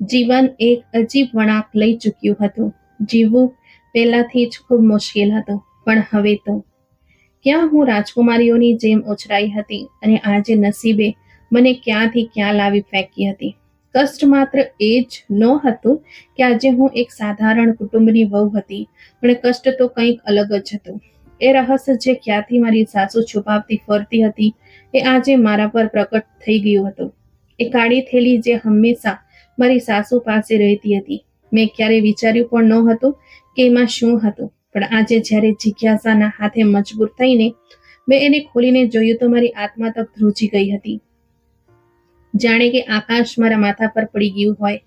જીવન એક અજીબ વળાંક લઈ ચૂક્યું હતું. જીવવું પહેલાથી જ ખૂબ મુશ્કેલ હતું, પણ હવે તો. ક્યાં હું રાજકુમારીઓની જેમ ઉછરાઈ હતી અને આજે નસીબે મને ક્યાંથી ક્યાં લાવી ફેંકી હતી? કષ્ટ માત્ર એ જ ન હતું કે આજે હું એક સાધારણ કુટુંબની વહુ હતી, પણ કષ્ટ તો કંઈક અલગ જ હતું. એ રહસ્ય જે ક્યાંથી મારી સાસુ છુપાવતી ફરતી હતી એ આજે મારા પર પ્રકટ થઈ ગયું હતું. એ કાળી થેલી જે હંમેશા મારી સાસુ પાસે રહેતી હતી. મેં ક્યારેય વિચાર્યું પણ ન હતું કે એમાં શું હતું. પણ આજે જ્યારે જિજ્ઞાસાના હાથે મજબૂર થઈને મેં એને ખોલીને જોયું તો મારી આત્મા તક ધ્રુજી ગઈ હતી. જાણે કે આકાશ મારા માથા પર પડી ગયું હોય.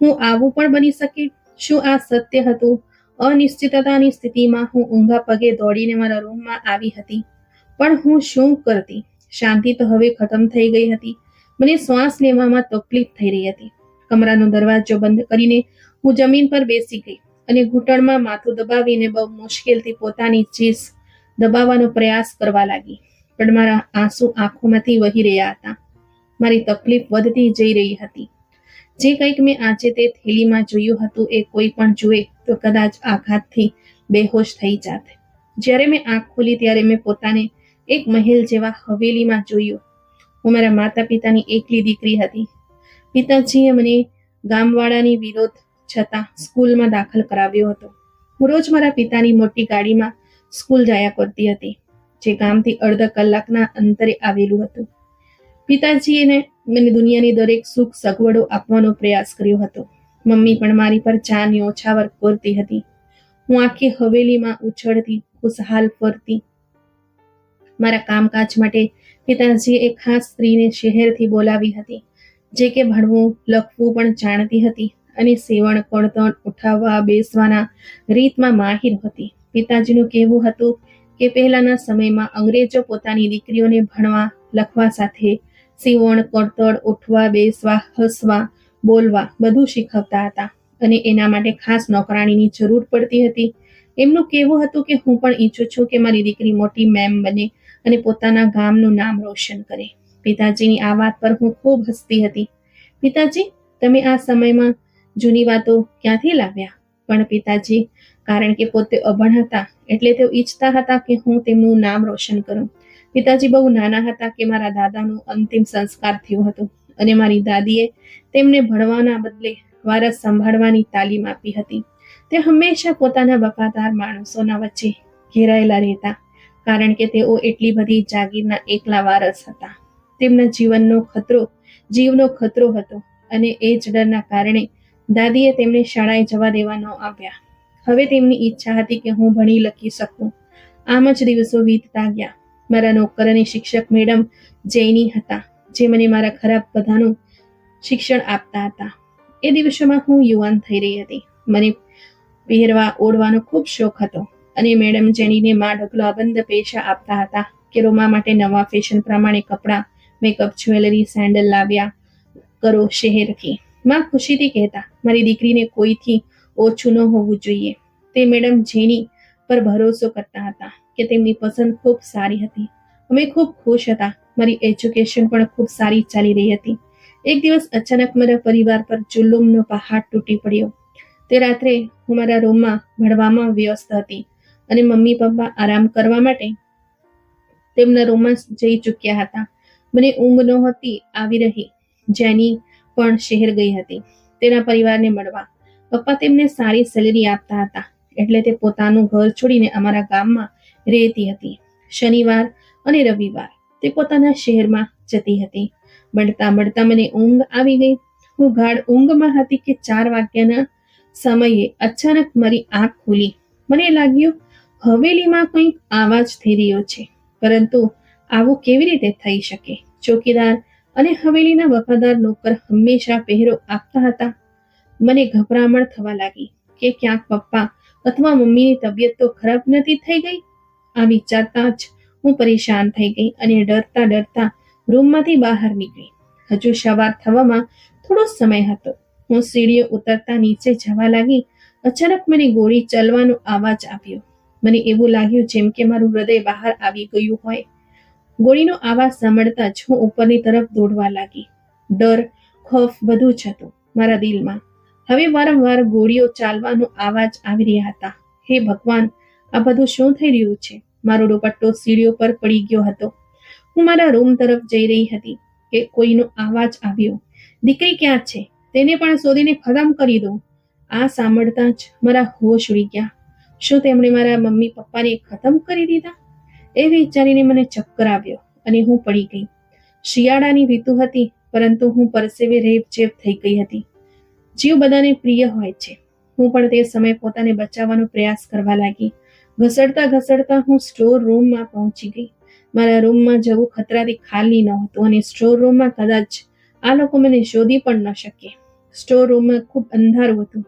હું આવું પણ બની શકે? શું આ સત્ય હતું? અનિશ્ચિતતાની સ્થિતિમાં હું ઊંઘા પગે દોડીને મારા રૂમમાં આવી હતી. પણ હું શું કરતી? શાંતિ તો હવે ખતમ થઈ ગઈ હતી. મને શ્વાસ લેવામાં તકલીફ થઈ રહી હતી. કમરાનો દરવાજો બંધ કરીને હું જમીન પર બેસી ગઈ અને ઘૂંટણમાં માથું દબાવીને બહુ મુશ્કેલથી પોતાની ચીસ દબાવવાનો પ્રયાસ કરવા લાગી. પણ મારા આંસુ આંખોમાંથી વહી રહ્યા હતા. મારી તકલીફ વધતી જઈ રહી હતી. જે કંઈક મેં આજે તે થેલીમાં જોયું હતું એ કોઈ પણ જુએ તો કદાચ આઘાતથી બેહોશ થઈ જાત. જ્યારે મેં આંખ ખોલી ત્યારે મેં પોતાને એક મહેલ જેવા હવેલીમાં જોયું. હું મારા માતા પિતાની એકલી દીકરી હતી. પિતાજીએ મને ગામવાળાની વિરોધ છતાં સ્કૂલમાં દાખલ કરાવ્યો હતો. હું રોજ મારા પિતાની મોટી ગાડીમાં સ્કૂલ જાયા કરતી હતી, જે ગામથી અડધા કલાકના અંતરે આવેલું હતું. પિતાજીએ મને દુનિયાની દરેક સુખ સગવડો આપવાનો પ્રયાસ કર્યો હતો. મમ્મી પણ મારી પર ચાની ઓછાવર કરતી હતી. હું આખી હવેલીમાં ઉછળતી, ખુશહાલ ફરતી. મારા કામકાજ માટે પિતાજીએ એક ખાસ સ્ત્રીને શહેરથી બોલાવી હતી. જે કે ભણવું, લખવું પણ જાણતી હતી અને સેવણ કળતણ ઉઠાવવા, બેસવાના રીતમાં માહિર હતી. પિતાજીનું કહેવું હતું કે પહેલાના સમયમાં અંગ્રેજો પોતાની દીકરીઓને ભણવા, લખવા સાથે સીવણ કળતળ ઉઠવા, બેસવા, હસવા, બોલવા બધું શીખવતા હતા અને એના માટે ખાસ નોકરાણીની જરૂર પડતી હતી. એમનું કહેવું હતું કે હું પણ ઈચ્છું છું કે મારી દીકરી મોટી મેમ બને અને પોતાના ગામનું નામ રોશન કરે. પિતાજીની આ વાત પર હું ખૂબ હસતી હતી. પિતાજી, તમે આ સમયમાં જૂની વાતો ક્યાંથી લાવ્યા? પણ પિતાજી, કારણ કે પોતે અભણ હતા, એટલે તેઓ ઈચ્છતા હતા કે હું તેમનું નામ રોશન કરું. પિતાજી બહુ નાના હતા કે મારા દાદાનું અંતિમ સંસ્કાર થયો હતો અને મારી દાદીએ તેમને ભણવાના બદલે વારસ સંભાળવાની તાલીમ આપી હતી. તે હંમેશા પોતાના વફાદાર માણસોના વચ્ચે ઘેરાયેલા રહેતા, કારણ કે તેઓ એટલી બધી જાગીરના એકલા વારસ હતા. તેમના જીવનનો ખતરો, જીવનો ખતરો હતો અને એ જ ડરના કારણે દાદીએ તેમને શાળાએ જવા દેવા ન આવ્યા. હવે તેમની ઈચ્છા હતી કે હું ભણી લખી શકું. આમ જ દિવસો વીતતા ગયા. મારા નોકર અને શિક્ષક મેડમ જૈની હતા, જે મને મારા ખરાબ બધાનું શિક્ષણ આપતા હતા. એ દિવસોમાં હું યુવાન થઈ રહી હતી. મને પહેરવા, ઓઢવાનો ખૂબ શોખ હતો અને મેડમ જેનીને માં અબંધ પેશા આપતા હતા કે રોમા માટે નવા ફેશન પ્રમાણે કપડાં મેકઅપ, જ્વેલરી, સેન્ડલ લાવ્યા કરો શહેરથી. માં ખુશીથી કહેતા, મારી દીકરીને કોઈથી ઓછું ન હોવું જોઈએ. તે મેડમ જેની પર ભરોસો કરતા હતા કે તેમની પસંદ ખૂબ સારી હતી. અમે ખૂબ ખુશ હતા. મારી એજ્યુકેશન પણ ખૂબ સારી ચાલી રહી હતી. એક દિવસ અચાનક મારા પરિવાર પર જુલ્લુમનો પહાડ તૂટી પડ્યો. તે રાત્રે હું મારા રૂમમાં ભણવામાં વ્યસ્ત હતી અને મમ્મી પપ્પા આરામ કરવા માટે તેમના રૂમમાં જઈ ચૂક્યા હતા. મને ઊંઘ નહોતી આવી રહી. જેની પણ શહેર ગઈ હતી. તેના પરિવારને મળવા. પપ્પા તેમને સારી સેલેરી આપતા હતા. એટલે તે પોતાનું ઘર છોડીને અમારા ગામમાં રહેતી હતી. શનિવાર અને રવિવાર તે પોતાના શહેરમાં જતી હતી. મળતા મળતા મને ઊંઘ આવી ગઈ. હું ગાઢ ઊંઘમાં હતી કે ચાર વાગ્યાના સમયે અચાનક મારી આંખ ખુલી. મને લાગ્યું હવેલીમાં કંઈક આવાજ થઈ રહ્યો છે. પરંતુ આવું કેવી રીતે થઈ શકે? ચોકીદાર અને હવેલીના વફાદાર નોકર હંમેશા પહેરો આપતા હતા. મને ગભરામણ થવા લાગી કે ક્યાંક પપ્પા અથવા મમ્મીની તબિયત તો ખરાબ નથી થઈ ગઈ? આ વિચારતા જ હું પરેશાન થઈ ગઈ અને ડરતા ડરતા રૂમમાંથી બહાર નીકળી. હજુ સવાર થવામાં થોડો સમય હતો. હું સીડીઓ ઉતરતા નીચે જવા લાગી. અચાનક મને ગોળી ચલવાનો અવાજ આવ્યો. મને એવું લાગ્યું જેમ કે મારું હૃદય બહાર આવી ગયું હોય. ગોળીનો આવાજ સાંભળતા જ હું ઉપરની તરફ દોડવા લાગી. ડર, ખોફ બધું જ હતું મારા દિલમાં. હવે વારંવાર ગોળીઓ ચાલવાનો આવાજ આવી રહ્યા હતા. હે ભગવાન, આ બધું શું થઈ રહ્યું છે? મારો દુપટ્ટો સીડીઓ પર પડી ગયો હતો. હું મારા રૂમ તરફ જઈ રહી હતી કે કોઈનો અવાજ આવ્યો. દીકરી ક્યાં છે? તેને પણ શોધીને ખતમ કરી દો આ સાંભળતા જ મારા હોશ ઉડી ગયા. શું તેમણે મારા મમ્મી પપ્પાને ખતમ કરી દીધા? એ વિચારીને મને ચક્કર આવ્યો અને હું પડી ગઈ. શિયાળાની ઋતુ હતી, પરંતુ હું પરસેવે રેપચેપ થઈ ગઈ હતી. જીવ બધાને પ્રિય હોય છે. હું પણ તે સમયે પોતાને બચાવવાનો પ્રયાસ કરવા લાગી. ઘસડતા ઘસડતા હું સ્ટોર રૂમમાં પહોંચી ગઈ. મારા રૂમમાં જવું ખતરાથી ખાલી નહોતું અને સ્ટોર રૂમમાં કદાચ આ લોકો મને શોધી પણ ન શકે. સ્ટોર રૂમમાં ખૂબ અંધારું હતું.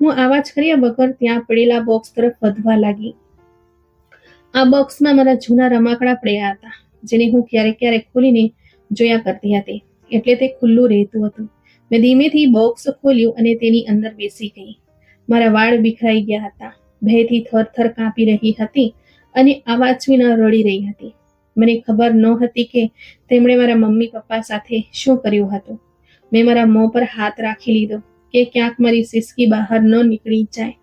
હું આવાજ કર્યા વગર ત્યાં પડેલા બોક્સ તરફ વધવા લાગી. આ બોક્સમાં મારા જૂના રમાકડા પડ્યા હતા, જેને હું ક્યારેક ક્યારેક ખોલીને જોયા કરતી હતી. એટલે તે ખુલ્લું રહેતું હતું. મેં ધીમેથી બોક્સ ખોલ્યું અને તેની અંદર બેસી ગઈ. મારા વાળ વિખરાઈ ગયા હતા. ભયથી થરથર કાપી રહી હતી અને આવાજ વિના રડી રહી હતી. મને ખબર ન હતી કે તેમણે મારા મમ્મી પપ્પા સાથે શું કર્યું હતું. મેં મારા મોં પર હાથ રાખી લીધો કે ક્યાંક મારી સિસકી બહાર ન નીકળી જાય.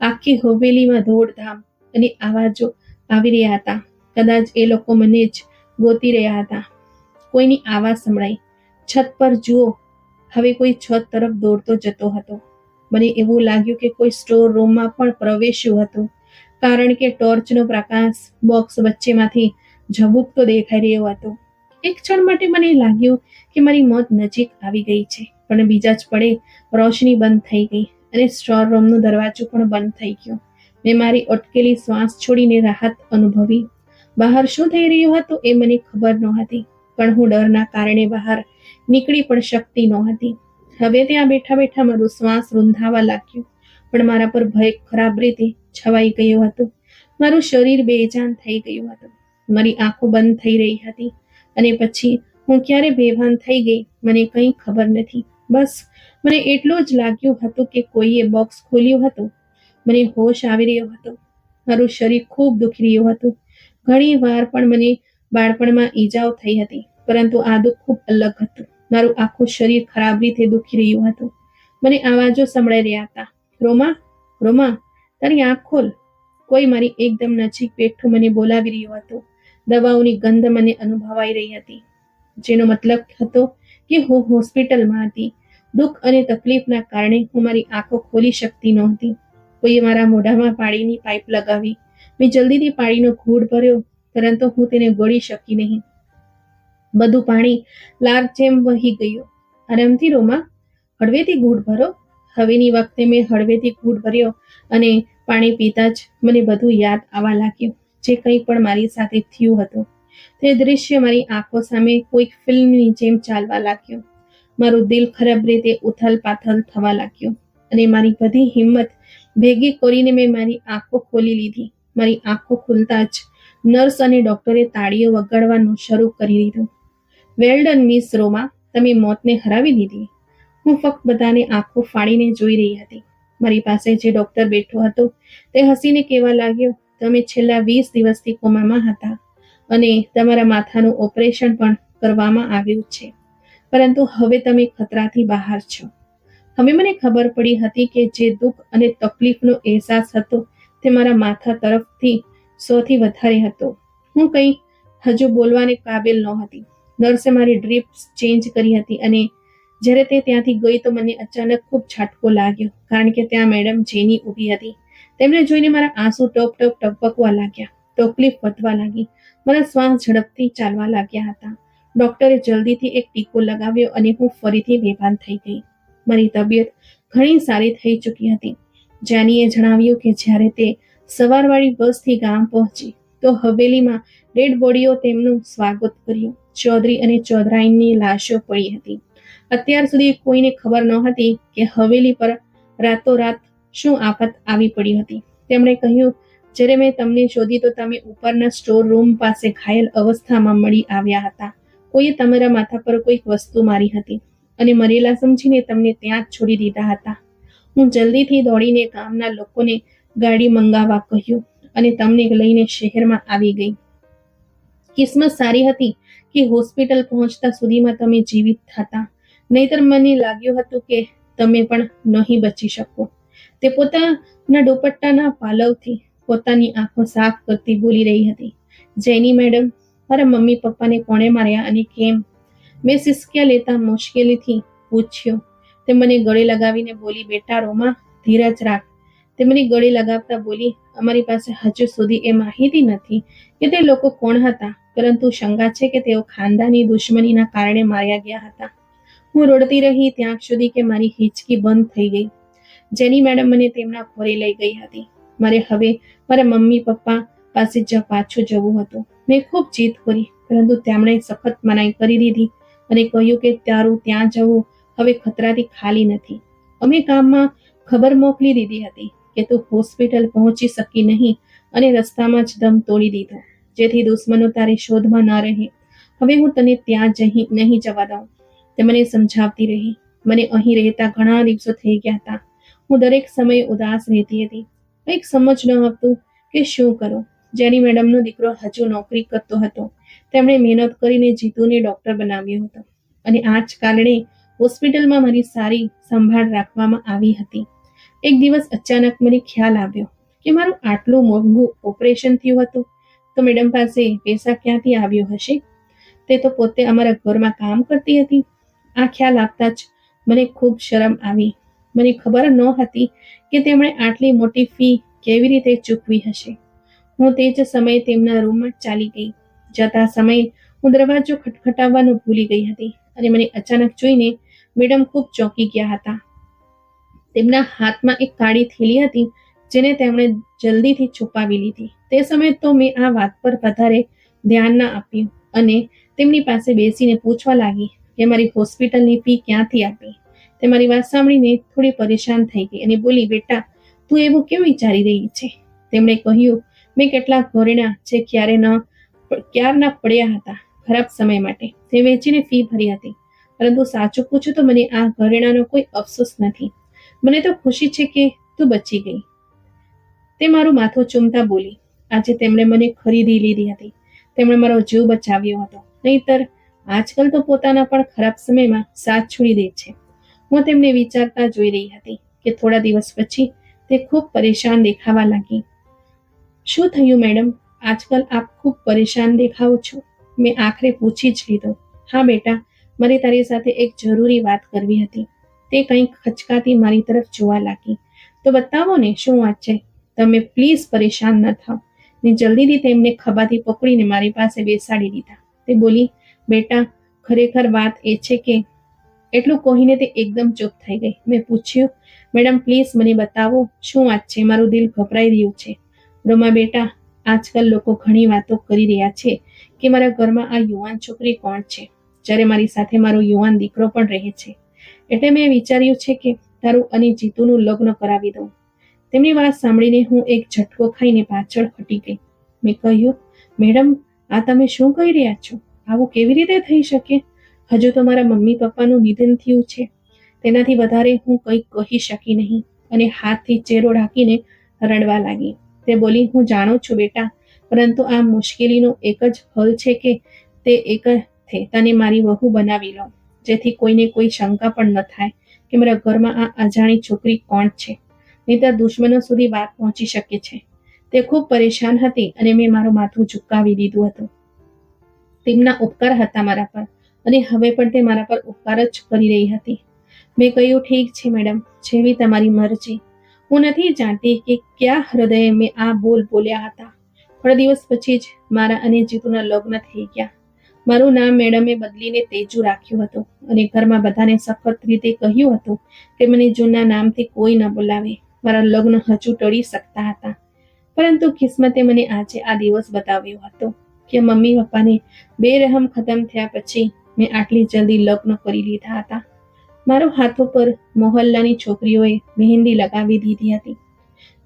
આખી હવેલીમાં દોડધામ અને આવાજો આવી રહ્યા હતા. કદાચ એ લોકો મને જ ગોતી રહ્યા હતા. કોઈની આવાજ સંભળાઈ છત પર જુઓ. હવે કોઈ છત તરફ દોડતો જતો હતો. મને એવું લાગ્યું કે કોઈ સ્ટોર રૂમમાં પણ પ્રવેશ્યું હતું. કારણ કે ટોર્ચનો પ્રકાશ બોક્સ વચ્ચેમાંથી ઝબૂકતો દેખાઈ રહ્યો હતો. એક ક્ષણ માટે મને લાગ્યું કે મારી મોત નજીક આવી ગઈ છે. પણ બીજા જ પડે રોશની બંધ થઈ ગઈ અને સ્ટોર રૂમનો દરવાજો પણ બંધ થઈ ગયો. મેં મારી અટકેલી શ્વાસ છોડીને રાહત અનુભવી. બહાર શું થઈ રહ્યું હતું એ મને ખબર નહોતી, પણ હું ડરના કારણે બહાર નીકળી પણ શકતી નહોતી. હવે ત્યાં બેઠા બેઠા મારું શ્વાસ રૂંધાવા લાગ્યું, પણ મારા પર ભય ખરાબ રીતે છવાઈ ગયો હતો. મારું શરીર બેજાન થઈ ગયું હતું. મારી આંખો બંધ થઈ રહી હતી અને પછી હું ક્યારે બેભાન થઈ ગઈ મને કંઈ ખબર નથી. બસ, મને એટલું જ લાગ્યું હતું કે કોઈએ બોક્સ ખોલ્યું હતું મને હોશ આવી રહ્યો હતો. મારું શરીર ખૂબ દુખી રહ્યું હતું. ઘણી વાર પણ મને બાળપણમાં ઈજાઓ થઈ હતી, પરંતુ આ દુઃખ ખૂબ અલગ હતું. મારું આખું શરીર ખરાબ રીતે દુખી રહ્યું હતું. મને આવાજો સંભળાઈ રહ્યા હતા. રોમા રોમા, તારી આંખ ખોલ. કોઈ મારી એકદમ નજીક બેઠું મને બોલાવી રહ્યું હતું. દવાઓની ગંધ મને અનુભવાઈ રહી હતી, જેનો મતલબ હતો કે હું હોસ્પિટલમાં હતી. દુઃખ અને તકલીફના કારણે હું મારી આંખો ખોલી શકતી નહોતી. કોઈએ મારા મોઢામાં પાણીની પાઇપ લગાવી. મેં જલ્દીથી પાણીનો ઘૂંટ ભર્યો, પરંતુ હું તેને ગળી શકી નહીં. બધું પાણી લાર જેમ વહી ગયું. આરામથી રોમાં, હળવેથી ઘૂંટ ભરો. હવેની વખતે મેં હળવેથી ઘૂંટ ભર્યો અને પાણી પીતા જ મને બધું યાદ આવવા લાગ્યું, જે કંઈ પણ મારી સાથે થયું હતું. તે દૃશ્ય મારી આંખો સામે કોઈક ફિલ્મની જેમ ચાલવા લાગ્યું. મારું દિલ ખરાબ રીતે ઉથલ પાથલ થવા લાગ્યું અને મારી બધી હિંમત ભેગી કરીને મેં મારી આંખો ખોલી લીધી. મારી આંખો ખુલતા જ નર્સ અને ડોક્ટરે તાળીઓ વગાડવાનું શરૂ કરી દીધું. વેલ્ડન મિસ રોમા, તમે મોતને હરાવી દીધી. હું ફક્ત બધાને આંખો ફાડીને જોઈ રહી હતી. મારી પાસે જે ડોક્ટર બેઠો હતો, તે હસીને કહેવા લાગ્યો, તમે છેલ્લા વીસ દિવસથી કોમામાં હતા અને તમારા માથાનું ઓપરેશન પણ કરવામાં આવ્યું છે. પરંતુ હવે તમે ખતરાથી બહાર છો. હવે મને ખબર પડી હતી કે જે દુઃખ અને તકલીફનો અહેસાસ હતો તે મારા માથા તરફથી સૌથી વધારે હતો. હું કંઈ હજુ બોલવાને કાબિલ નહોતી. નર્સે મારી ડ્રીપ્સ ચેન્જ કરી હતી અને જ્યારે તે ત્યાંથી ગઈ તો મને અચાનક ખૂબ છાટકો લાગ્યો, કારણ કે ત્યાં મેડમ જેની ઊભી હતી. તેમને જોઈને મારા આંસુ ટપ ટપ ટપકવા લાગ્યા, તકલીફ વધવા લાગી. મારા શ્વાસ ઝડપથી ચાલવા લાગ્યા હતા. ડોક્ટરે જલ્દીથી એક ટીકો લગાવ્યો અને હું ફરીથી બેભાન થઈ ગઈ. મારી તબિયત ઘણી સારી થઈ ચૂકી હતી. જાનીએ જણાવ્યું કે જ્યારે તે સવારવાળી બસથી ગામ પહોંચી, તો હવેલીમાં ડેડ બોડીઓ તેમનું સ્વાગત કર્યું. ચૌધરી અને ચૌધરાઈની લાશો પડી હતી. અત્યાર સુધી કોઈને ખબર નહોતી કે હવેલી પર રાતોરાત શું આફત આવી પડી હતી. તેમણે કહ્યું, જ્યારે મેં તમને શોધી, તો તમે ઉપરના સ્ટોર રૂમ પાસે ઘાયલ અવસ્થામાં મળી આવ્યા હતા. કોઈએ તમારા માથા પર કોઈક વસ્તુ મારી હતી. અને મરેલા સમજીને તમને ત્યાં જ છોડી દીધા હતા. હું જલ્દીથી દોડીને ગામના લોકોને ગાડી મંગાવવા કહ્યું અને તમને લઈને શહેરમાં આવી ગઈ. કિસ્મત સારી હતી કે હોસ્પિટલ પહોંચતા સુધીમાં તમે જીવિત હતા. નહીતર મને લાગ્યું હતું કે તમે પણ નહીં બચી શકો. તે પોતાના દુપટ્ટાના પાલવથી પોતાની આંખો સાફ કરતી બોલી રહી હતી. જેની મેડમ, મારા મમ્મી પપ્પાને કોણે માર્યા અને કેમ મેં સિસક્યા લેતા મુશ્કેલીથી પૂછ્યું, તે મને ગળે લગાવીને બોલી, બેટા રોમા, ધીરજ રાખ. તે મને ગળે લગાવતા બોલી, અમારી પાસે હજુ સુધી એ માહિતી નથી કે તે લોકો કોણ હતા, પરંતુ શંકા છે કે તેઓ ખાનદાની દુશ્મનીના કારણે માર્યા ગયા હતા. હું રોડતી રહી ત્યાં સુધી કે મારી હિચકી બંધ થઈ ગઈ. જેની મેડમ મને તેમના ઘરે લઈ ગઈ હતી. મારે હવે મારા મમ્મી, પપ્પા પાસે જ પાછું જવું હતું. મેં ખૂબ જીત કરી, પરંતુ તેમણે સખત મનાઈ કરી દીધી. અને કહ્યું કે તારું ત્યાં જવું હવે ખતરાથી ખાલી નથી. અમે કામમાં ખબર મોકલી દીધી હતી કે તું હોસ્પિટલ પહોંચી શકી નહીં અને રસ્તામાં જ દમ તોડી દીધો. જેથી દુશ્મનો તારી શોધમાં ન રહે. હવે હું તને ત્યાં જઈ નહીં જવા દઉં. તે મને સમજાવતી રહી. મને અહીં રહેતા ઘણા દિવસો થઈ ગયા હતા. હું દરેક સમયે ઉદાસ રહેતી હતી. કંઈક સમજ ન આવતું કે શું કરું? જેની મેડમનો દીકરો હજુ નોકરી કરતો હતો. તેમણે મહેનત કરીને જીતુને ડોક્ટર બનાવ્યો હતો. અને આ જ કારણે હોસ્પિટલમાં મારી સારી સંભાળ રાખવામાં આવી હતી. એક દિવસ અચાનક મને ખ્યાલ આવ્યો કે મારું આટલું મોંઘું ઓપરેશન થયું હતું. તો મેડમ પાસે પૈસા ક્યાંથી આવ્યો હશે? તે તો પોતે અમારા ઘરમાં કામ કરતી હતી. આ ખ્યાલ આપતા જ મને ખૂબ શરમ આવી. મને ખબર ન હતી કે તેમણે આટલી મોટી ફી કેવી રીતે ચૂકવી હશે. હું તે જ સમયે તેમના રૂમમાં ચાલી ગઈ. જતા સમયે હું દરવાજો ખટખટાવવાનું ભૂલી ગઈ હતી અને મને અચાનક જોઈને મેડમ ખૂબ ચોંકી ગયા હતા. તેમના હાથમાં એક કાળી થેલી હતી જેને તેમણે જલ્દીથી છુપાવી લીધી. તે સમયે તો મેં આ વાત પર વધારે ધ્યાન ના આપ્યું અને તેમની પાસે બેસીને પૂછવા લાગી કે મારી હોસ્પિટલની ફી ક્યાંથી આપી? તે મારી વાત સાંભળીને થોડી પરેશાન થઈ ગઈ અને બોલી, બેટા, તું એવું કેમ વિચારી રહી છે? તેમણે કહ્યું, મેં કેટલાક ઘરેણા જે ક્યારે ન ક્યારના પડ્યા હતા ખરાબ સમય માટે. તે વેચીને ફી ભરી હતી. પરંતુ સાચું પૂછું તો મને આ ઘરેણાનો કોઈ અફસોસ નથી. મને તો ખુશી છે કે તું બચી ગઈ. તે મારું માથું ચૂમતા બોલી. આજે તેમણે મને ખરીદી લીધી હતી. તેમણે મારો જીવ બચાવ્યો હતો. નહીતર આજકાલ તો પોતાના પણ ખરાબ સમયમાં સાથ છોડી દે છે. હું તેમને વિચારતા જોઈ રહી હતી કે થોડા દિવસ પછી તે ખૂબ પરેશાન દેખાવા લાગી. શું થયું, મેડમ? આજકાલ આપ ખૂબ પરેશાન દેખાવ છો. મેં આખરે પૂછી જ લીધો. હા બેટા મારે તારી સાથે એક જરૂરી વાત કરવી હતી. તે કંઈક ખચકાતી મારી તરફ જોવા લાગી. તો બતાવો ને, શું વાત છે? તમે પ્લીઝ પરેશાન ન થાઓ ને જલ્દીથી તેમને ખભાથી પકડીને મારી પાસે બેસાડી દીધા. તે બોલી, બેટા, ખરેખર વાત એ છે કે એટલું કહીને તે એકદમ ચૂપ થઈ ગઈ. મેં પૂછ્યું, મેડમ, પ્લીઝ મને બતાવો, શું વાત છે? મારું દિલ ગભરાઈ રહ્યું છે. રોમા બેટા આજકાલ લોકો ઘણી વાતો કરી રહ્યા છે કે મારા ઘરમાં આ યુવાન છોકરી કોણ છે? જ્યારે મારી સાથે મારો યુવાન દીકરો પણ રહે છે. એટલે મેં વિચાર્યું છે કે તારું અને જીતુનું લગ્ન કરાવી દઉં. તેમની વાત સાંભળીને હું એક ઝટકો ખાઈને પાછળ હટી ગઈ. મેં કહ્યું, મેડમ, આ તમે શું કહી રહ્યા છો? આવું કેવી રીતે થઈ શકે? હજુ તો મારા મમ્મી પપ્પાનું નિધન થયું છે. તેનાથી વધારે હું કંઈ કહી શકી નહીં. અને હાથથી ચહેરો ઢાંકીને રડવા લાગી. તે બોલી, હું જાણું છું બેટા, પરંતુ આ મુશ્કેલીનો એક જ હલ છે કે તે એક છે તને મારી વહુ બનાવી લો, જેથી કોઈને કોઈ શંકા પણ ન થાય કે મારા ઘરમાં આ અજાણી છોકરી કોણ છે. નહીંતર દુશ્મનો સુધી વાત પહોંચી શકે છે. તે ખૂબ પરેશાન હતી અને મેં મારું માથું ઝુકાવી દીધું હતું. તેમના ઉપકાર હતા મારા પર, અને હવે પણ તે મારા પર ઉપકાર જ કરી રહી હતી. મેં કહ્યું, ઠીક છે મેડમ, જેવી તમારી મરજી. હું નથી જાણતી કે કયા હૃદયે મેં આ બોલ બોલ્યા હતા. થોડા દિવસ પછી જ મારા અને જીતુના લગ્ન થઈ ગયા. મારું નામ મેડમે બદલીને તેજુ રાખ્યું હતું અને ઘરમાં બધાને સખત રીતે કહ્યું હતું કે મને જૂના નામથી કોઈ ન બોલાવે. મારા લગ્ન હજુ ટળી શકતા હતા. પરંતુ કિસ્મતે મને આજે આ દિવસ બતાવ્યો હતો કે મમ્મી પપ્પાને બેરહમ ખતમ થયા પછી મેં આટલી જલ્દી લગ્ન કરી લીધા હતા. મારો હાથો પર મોહલ્લાની છોકરીઓએ મહેંદી લગાવી દીધી હતી.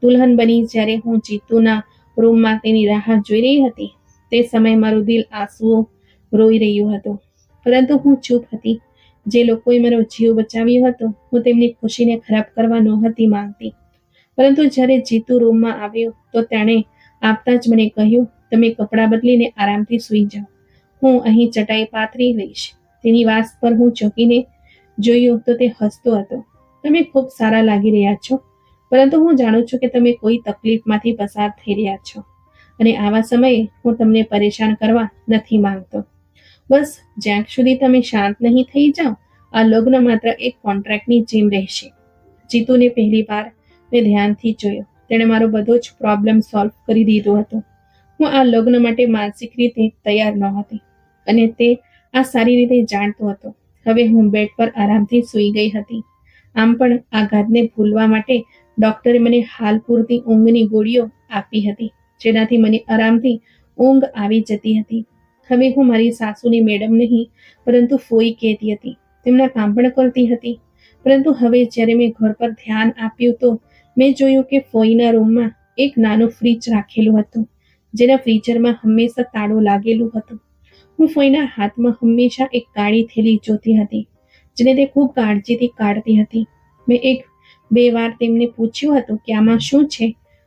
દુલ્હન બની જ્યારે હું જીતુના રૂમમાં તેની રાહ જોઈ રહી હતી, તે સમયે મારું દિલ આંસુઓ રોઈ રહ્યું હતું. પરંતુ હું ચૂપ હતી. જે લોકોએ મારો જીવ બચાવ્યો હતો, હું તેમની ખુશીને ખરાબ કરવા નહોતી માંગતી. પરંતુ જ્યારે જીતુ રૂમમાં આવ્યો, તો તેણે આપતા જ મને કહ્યું, તમે કપડાં બદલીને આરામથી સૂઈ જાઓ. હું અહીં ચટાઈ પાથરી લઈશ. તેની વાસ પર હું ચોકીને જોયું તો તે હસતો હતો. તમે ખૂબ સારા લાગી રહ્યા છો, પરંતુ હું જાણું છું કે તમે કોઈ તકલીફમાંથી પસાર થઈ રહ્યા છો અને આવા સમયે હું તમને પરેશાન કરવા નથી માંગતો. બસ જ્યાં સુધી તમે શાંત નહીં થઈ જાઓ, આ લગ્ન માત્ર એક કોન્ટ્રાક્ટની જેમ રહેશે. જીતુને પહેલી વાર મેં ધ્યાનથી જોયો. તેણે મારો બધો જ પ્રોબ્લેમ સોલ્વ કરી દીધો હતો. હું આ લગ્ન માટે માનસિક રીતે તૈયાર નહોતી અને તે આ સારી રીતે જાણતો હતો. હવે હું બેડ પર આરામથી સૂઈ ગઈ હતી. આમ પણ આઘાતને ભૂલવા માટે ડોક્ટરે મને હાલ પૂરતી ઊંઘની ગોળીઓ આપી હતી, જેનાથી મને આરામથી ઊંઘ આવી જતી હતી. હવે હું મારી સાસુની મેડમ નહીં, પરંતુ ફોઈ કહેતી હતી. તેમના કામ પણ કરતી હતી. પરંતુ હવે જ્યારે મેં ઘર પર ધ્યાન આપ્યું તો મેં જોયું કે ફોઈના રૂમમાં એક નાનું ફ્રીજ રાખેલું હતું, જેના ફ્રીઝરમાં હંમેશા તાળું લાગેલું હતું. હું ફોઈના હાથમાં હંમેશા એક કાળી થેલી જોતી હતી, જેને તે ખૂબ કાળજીથી કાઢતી હતી. મેં એક, બે વાર તેમને પૂછ્યું હતું કે આમાં શું છે,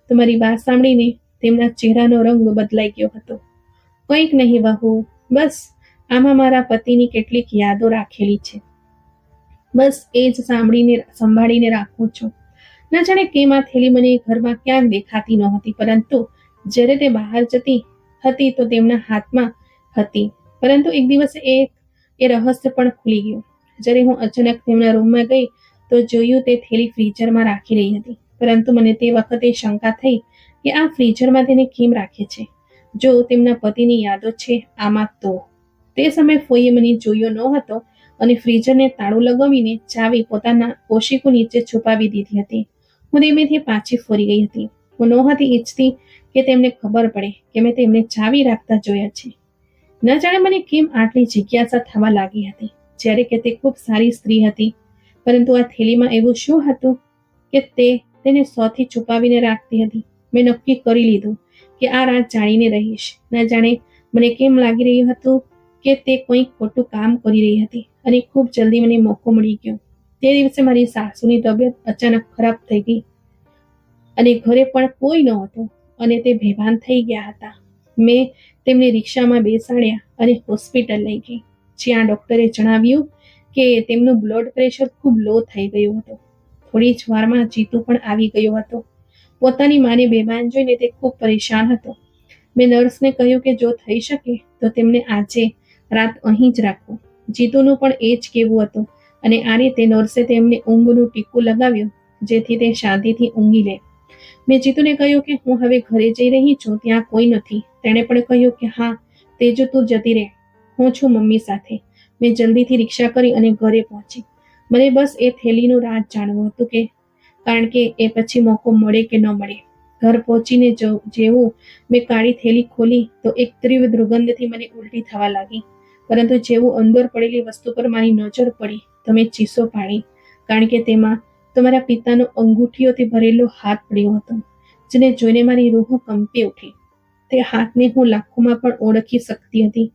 તો મારી વાત સાંભળીને તેમના ચહેરાનો રંગ બદલાઈ ગયો હતો. કંઈક નહીં વહુ, બસ, આમાં મારા પતિની કેટલીક યાદો રાખેલી છે. બસ એ જ સાંભળીને, સંભાળીને રાખું છું. ના જાણે કેમ આ થેલી મને ઘરમાં ક્યાંક દેખાતી નહોતી, પરંતુ જ્યારે તે બહાર જતી હતી તો તેમના હાથમાં હતી. પરંતુ એક દિવસ એ એ રહસ્ય પણ ખુલી ગયું. જ્યારે હું અચાનક તેમના રૂમમાં ગઈ, તો જોયું તે થેલી ફ્રીઝરમાં રાખી રહી હતી. પરંતુ મને તે વખતે શંકા થઈ કે આ ફ્રીઝરમાં તેને કેમ રાખે છે? જો તેમના પતિની યાદો છે આમાં તો. તે સમયે ફોઈએ મને જોયો ન હતો અને ફ્રીઝરને તાળું લગાવીને ચાવી પોતાના ઓશિકો નીચે છુપાવી દીધી હતી. હું ધીમેથી પાછી ફરી ગઈ હતી. હું નહોતી ઈચ્છતી કે તેમને ખબર પડે કે મેં તેમને ચાવી રાખતા જોયા છે. ન જાણે મને કેમ આટલી જિજ્ઞાસા થવા લાગી હતી, જ્યારે કે તે ખૂબ સારી સ્ત્રી હતી. પરંતુ આ થેલીમાં એવું શું હતું કે તે તેને સોથી છુપાવીને રાખતી હતી? મેં નક્કી કરી લીધું કે આ રાત જાણીને રહીશ. ન જાણે મને કેમ લાગી રહ્યું હતું કે તે કંઈક ખોટું કામ કરી રહી હતી અને ખૂબ જલ્દી મને મોકો મળી ગયો. તે દિવસે મારી સાસુની તબિયત અચાનક ખરાબ થઈ ગઈ અને ઘરે પણ કોઈ નહોતું અને તે બેભાન થઈ ગયા હતા. મેં તેમને રિક્ષામાં બેસાડ્યા અને હોસ્પિટલ લઈ ગઈ. જ્યાં ડોક્ટરે જણાવ્યું કે તેમનું બ્લડ પ્રેશર ખૂબ લો થઈ ગયું હતું. થોડી જ વારમાં જીતુ પણ આવી ગયો હતો. પોતાની માને બેભાન જોઈને તે ખૂબ પરેશાન હતો. મેં નર્સને કહ્યું કે જો થઈ શકે, તો તેમને આજે રાત અહીં જ રાખો. જીતુનું પણ એ જ કહેવું હતું અને આ રીતે નર્સે તેમને ઊંઘનું ટીકું લગાવ્યું, જેથી તે શાંતિથી ઊંઘી લે. મેં જીતુને કહ્યું કે હું હવે ઘરે જઈ રહી છું, ત્યાં કોઈ નથી. તેણે પણ કહ્યું કે, હા, તેજો તું જતી રહે. હું છું મમ્મી સાથે. મેં જલ્દીથી રિક્ષા કરી અને ઘરે પહોંચી. મને બસ એ થેલીનું રાજ જાણવું હતું કે, કારણ કે એ પછી મોકો મળે કે ન મળે. ઘર પહોંચીને જેવું મેં કાળી થેલી ખોલી તો એક તીવ્ર દુર્ગંધથી મને ઉલટી થવા લાગી. પરંતુ જેવું અંદર પડેલી વસ્તુ પર મારી નજર પડી, તો મેં ચીસો પાડી. કારણ કે તેમાં તમારા પિતાનો અંગૂઠીઓથી ભરેલો હાથ પડ્યો હતો, જેને જોઈને મારી રૂહ કંપી ઉઠી. તે હાથને હું લાખોમાં પણ ઓળખી શકતી હતી.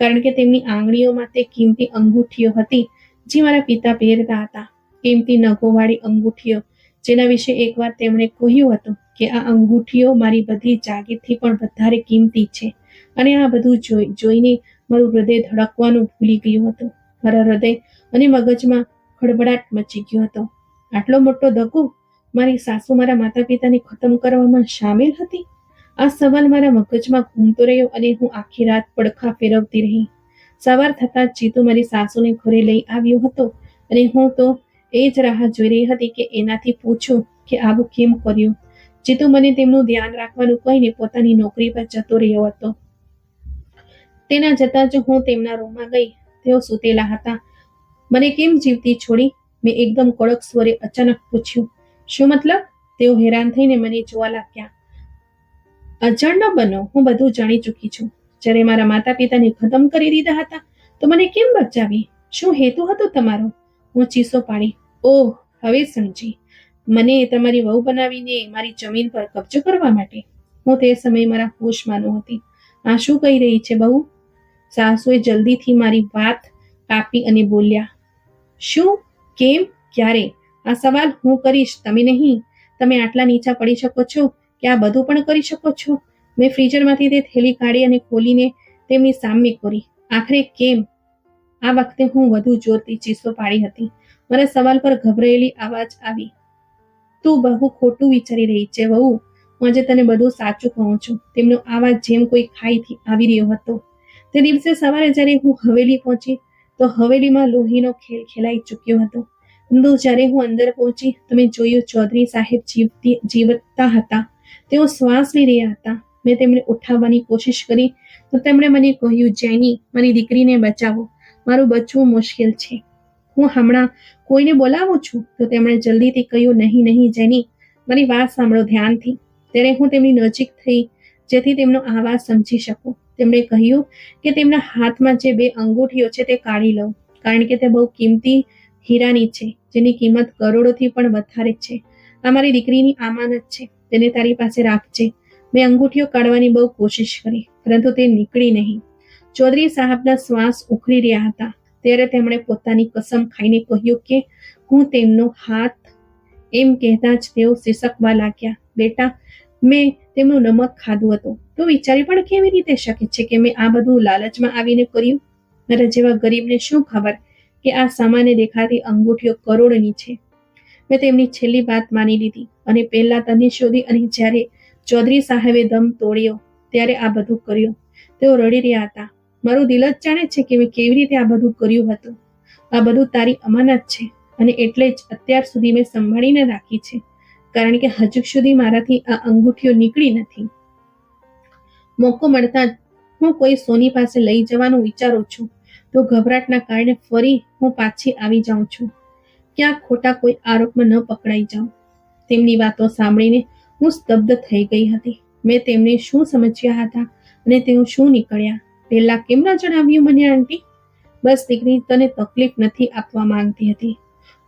કારણ કે તેમની આંગળીઓમાં તે કિંમતી અંગૂઠીઓ હતી જે મારા પિતા પહેરતા હતા. કિંમતી નગોવાળી અંગૂઠીઓ, જેના વિશે એકવાર તેમણે કહ્યું હતું કે આ અંગૂઠીઓ મારી બધી જાગીરથી પણ વધારે કિંમતી છે અને આ બધું જોઈ, જોઈને મારું હૃદય ધડકવાનું ભૂલી ગયું હતું. મારા હૃદય અને મગજમાં ખળબડાટ મચી ગયો હતો. આટલો મોટો ધક્કો મારી સાસુ મારા માતા પિતાને ખતમ કરવામાં સામેલ હતી? આ સવાલ મારા મગજમાં ઘૂમતો રહ્યો અને હું આખી રાત પડખા ફેરવતી રહી. સવાર થતાં જીતુ મારી સાસુને ઘરે લઈ આવ્યો હતો અને હું તો એ જ રાહ જોઈ રહી હતી કે એનાથી પૂછું કે આવું કેમ કર્યું. જીતુ મને તેમનું ધ્યાન રાખવાનું કહીને પોતાની નોકરી પર જતો રહ્યો હતો. તેના જતાં જ હું તેમના રૂમમાં ગઈ. તેઓ સૂતેલા હતા. મને કેમ જીવતી છોડી? મેં એકદમ કડક સ્વરે અચાનક પૂછ્યું. શું મતલબ? તેઓ હેરાન થઈને મને જોવા લાગ્યા. અજાણ ન બનો, હું બધું જાણી ચૂકી છું. જ્યારે મારા માતા પિતાને ખતમ કરી દીધા હતા, તો મને કેમ બચાવી? શું હેતુ હતો તમારો? હું ચીસો પાડી. ઓહ, હવે સમજી. મને તમારી વહુ બનાવીને મારી જમીન પર કબજો કરવા માટે. હું તે સમયે મારા હોશમાં નહોતી આ શું કહી રહી છે બહુ? સાસુએ જલ્દીથી મારી વાત કાપી અને બોલ્યા, શું? કેમ? ક્યારે? આ સવાલ હું કરીશ, તમે નહીં. તમે આટલા નીચા પડી શકો છો. કે આ બધું પણ કરી શકો છો? મેં ફ્રીઝરમાંથી તે થેલી કાઢી અને ખોલીને તેમની સામે કરી. આખરે કેમ? આ વખતે હું વધુ જોરથી ચીસો પાડી હતી. મારા સવાલ પર ગભરાયેલી આવાજ આવી. તું બહુ ખોટું વિચારી રહી છે વહુ. હું આજે તને બધું સાચું કહું છું. તેમનો આવાજ જેમ કોઈ ખાઈથી આવી રહ્યો હતો. તે દિવસે સવારે જ્યારે હું હવેલી પહોંચી, તો હવેલીમાં લોહીનો ખેલ ખેલાઈ ચૂક્યો હતો. પરંતુ જ્યારે હું અંદર પહોંચી તો મેં જોયું ચૌધરી સાહેબ જીવતી, જીવતા હતા. તેઓ શ્વાસ લઈ રહ્યા હતા. મેં તેમને ઉઠાવવાની કોશિશ કરી તો તેમણે મને કહ્યું, જેની, મારી દીકરીને બચાવો. મારું બચવું મુશ્કેલ છે. હું હમણાં કોઈને બોલાવું છું? તો તેમણે જલ્દીથી કહ્યું, નહીં નહીં, જેની, મારી વાત સાંભળો ધ્યાનથી. ત્યારે હું તેમની નજીક થઈ જેથી તેમનો આવાજ સમજી શકું. તેમણે કહ્યું કે તેમના હાથમાં જે બે અંગૂઠીઓ છે તે કાઢી લઉં, કારણ કે તે બહુ કિંમતી હીરાની છે, જેની કિંમત કરોડોથી પણ વધારે છે. આ મારી દીકરીની અમાનત છે. તેને તારી પાસે રાખજે. મેં અંગૂઠીઓ કાઢવાની બહુ કોશિશ કરી, પરંતુ તે નીકળી નહીં. ચૌધરી સાહેબના શ્વાસ ઉખડી રહ્યા હતા. ત્યારે તેમણે પોતાની કસમ ખાઈને કહ્યું કે, હું તેમનો હાથ એમ કહેતા જ તેઓ સિસકવા લાગ્યા. બેટા, મેં તેમનું નમક ખાધું હતું. તો વિચારી પણ કેવી રીતે શકે છે કે મેં આ બધું લાલચમાં આવીને કર્યું? મારા જેવા ગરીબને શું ખબર કે આ સામાન્ય દેખાતી અંગૂઠીઓ કરોડની છે? મેં તેમની છેલ્લી વાત માની લીધી. અને પહેલા તને શોધી અને જ્યારે ચૌધરી સાહેબે દમ તોડ્યો, ત્યારે આ બધું કર્યું. તેઓ રડી રહ્યા હતા. મારું દિલ જ જાણે છે કે મેં કેવી રીતે આ બધું કર્યું હતું. આ બધું તારી અમાનત છે અને એટલે જ અત્યાર સુધી મેં સંભાળીને રાખી છે. કારણ કે હજુ સુધી મારાથી આ અંગૂઠીઓ નીકળી નથી. મોકો મળતા જ હું કોઈ સોની પાસે લઈ જવાનું વિચારું છું, તો ગભરાટના કારણે ફરી હું પાછી આવી જાઉં છું. ક્યાંક ખોટા કોઈ આરોપમાં ન પકડાઈ જાઉં. તેમની વાતો સાંભળીને હું સ્તબ્ધ થઈ ગઈ હતી. મેં તેમને શું સમજ્યા હતા અને તેઓ શું નીકળ્યા? પહેલા કેમ જણાવ્યું મને, આંટી? બસ દીકરી, તને તકલીફ નથી આપવા માંગતી હતી.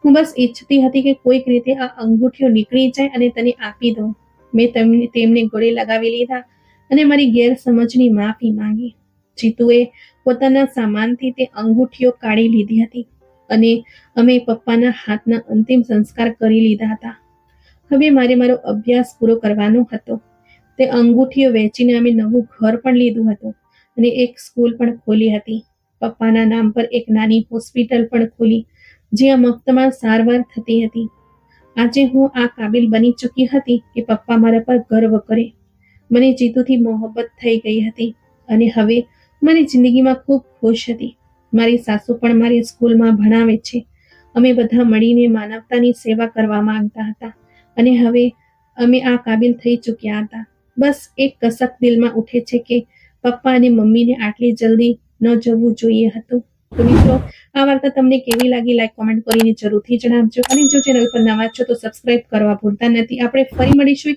હું બસ ઈચ્છતી હતી કે કોઈક રીતે આ અંગૂઠીઓ નીકળી જાય અને તને આપી દઉં. મેં તેમને તેમને ગળે લગાવી લીધા અને મારી ગેરસમજની માફી માંગી. જીતુએ પોતાના સામાનથી તે અંગૂઠીઓ કાઢી લીધી હતી અને અમે પપ્પાના હાથના અંતિમ સંસ્કાર કરી લીધા હતા. હવે મારે મારો અભ્યાસ પૂરો કરવાનો હતો. તે અંગૂઠીઓ વેચીને અમે નવું ઘર પણ લીધું હતું અને એક સ્કૂલ પણ ખોલી હતી. પપ્પાના નામ પર એક નાની હોસ્પિટલ પણ ખોલી જ્યાં મફતમાં સારવાર થતી હતી. આજે હું આ કાબિલ બની ચૂકી હતી કે પપ્પા મારા પર ગર્વ કરે. મને જીતુથી મોહબ્બત થઈ ગઈ હતી અને હવે મારી જિંદગીમાં ખૂબ ખુશ હતી. મારી સાસુ પણ મારી સ્કૂલમાં ભણાવે છે. અમે બધા મળીને માનવતાની સેવા કરવા માંગતા હતા. અને હવે અમે આ કાબિલ થઈ ચૂક્યા હતા. બસ એક કસક દિલમાં ઉઠે છે કે પપ્પા અને મમ્મીને આટલી જલ્દી ન જવું જોઈએ હતું. તો મિત્રો, આ વાર્તા તમને કેવી લાગી લાઈક કોમેન્ટ કરીને જરૂરથી જણાવજો. અને જો ચેનલ પર નવા છો તો સબસ્ક્રાઇબ કરવા ભૂલતા નથી. આપણે ફરી મળીશું